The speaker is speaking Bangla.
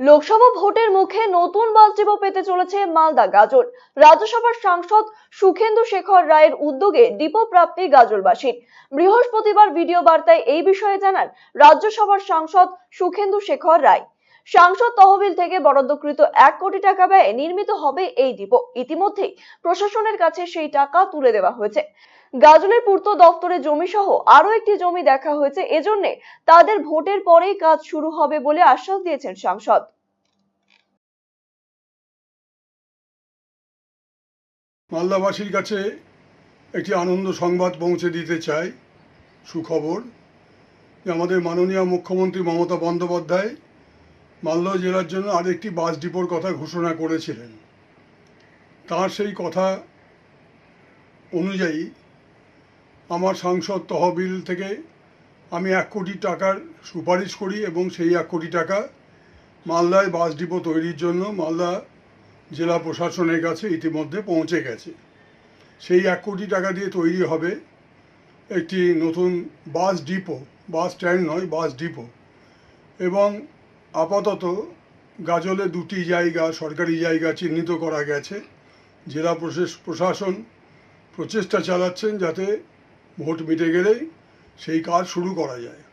লোকসভা ভোটের মুখে নতুন বাস পেতে চলেছে মালদা গাজল রাজ্যসভার সাংসদ সুখেন্দু শেখর রায়ের উদ্যোগে প্রাপ্তি গাজলবাসীর বৃহস্পতিবার ভিডিও বার্তায় এই বিষয়ে জানান রাজ্যসভার সাংসদ সুখেন্দু শেখর রায়। সাংসদ তহবিল থেকে বরাদ্দকৃত এক কোটি টাকা ব্যয়ে নির্মিত হবে এই ডিপো। ইতিমধ্যেই প্রশাসনের কাছে সেই টাকা তুলে দেওয়া হয়েছে। গাজলের পূর্ত দফতরে জমি সহ আরও একটি জমি দেখা হয়েছে। এজন্য তাদের ভোটের পরেই কাজ শুরু হবে বলে আশ্বাস দিয়েছেন সাংসদ। মালদাবাসীর কাছে একটি আনন্দ সংবাদ পৌঁছে দিতে চাই, সুখবর। যে আমাদের মাননীয় মুখ্যমন্ত্রী মমতা বন্দ্যোপাধ্যায় মালদা জেলার জন্য আরেকটি বাস ডিপোর কথা ঘোষণা করেছিলেন। তার সেই কথা অনুযায়ী আমার সাংসদ তহবিল থেকে আমি এক কোটি টাকার সুপারিশ করি এবং সেই এক কোটি টাকা মালদায় বাস ডিপো তৈরির জন্য মালদা জেলা প্রশাসনের কাছে ইতিমধ্যে পৌঁছে গেছে। সেই এক কোটি টাকা দিয়ে তৈরি হবে একটি নতুন বাস ডিপো, বাস স্ট্যান্ড নয়, বাস ডিপো। এবং আপাতত গাজলে দুটি জায়গা সরকারি জায়গা চিহ্নিত করা গেছে। জেলা প্রশাস- প্রশাসন প্রচেষ্টা চালাচ্ছেন যাতে ভোট মিটে গেলেই সেই কাজ শুরু করা যায়।